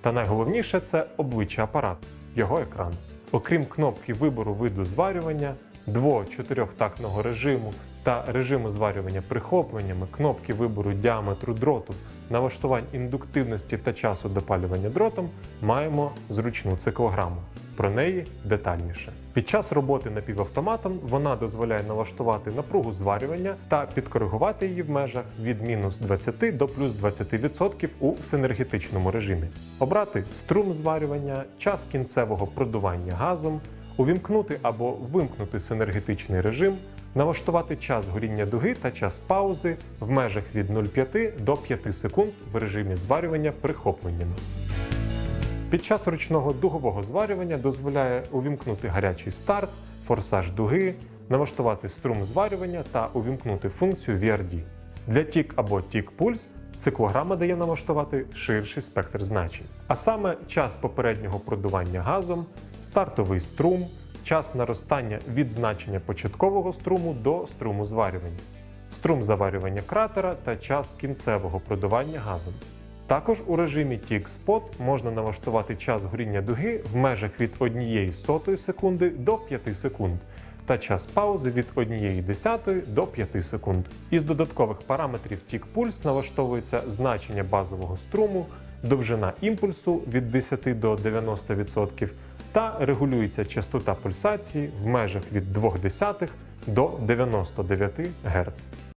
Та найголовніше це обличчя апарат, його екран. Окрім кнопки вибору виду зварювання, дво-чотирьохтактного режиму та режиму зварювання прихопленнями, кнопки вибору діаметру дроту, налаштувань індуктивності та часу допалювання дротом, маємо зручну циклограму. Про неї детальніше. Під час роботи напівавтоматом вона дозволяє налаштувати напругу зварювання та підкоригувати її в межах від мінус 20 до плюс 20% у синергетичному режимі, обрати струм зварювання, час кінцевого продування газом, увімкнути або вимкнути синергетичний режим, налаштувати час горіння дуги та час паузи в межах від 0,5 до 5 секунд в режимі зварювання прихопленнями. Під час ручного дугового зварювання дозволяє увімкнути гарячий старт, форсаж дуги, налаштувати струм зварювання та увімкнути функцію VRD. Для тік або тік пульс циклограма дає налаштувати ширший спектр значень, а саме час попереднього продування газом, стартовий струм, час наростання від значення початкового струму до струму зварювання, струм заварювання кратера та час кінцевого продування газом. Також у режимі Tick Spot можна налаштувати час горіння дуги в межах від 1 сотої секунди до 5 секунд та час паузи від 1 десятої до 5 секунд. Із додаткових параметрів Tick Pulse налаштовується значення базового струму, довжина імпульсу від 10 до 90% та регулюється частота пульсації в межах від 0,2 до 99 Гц.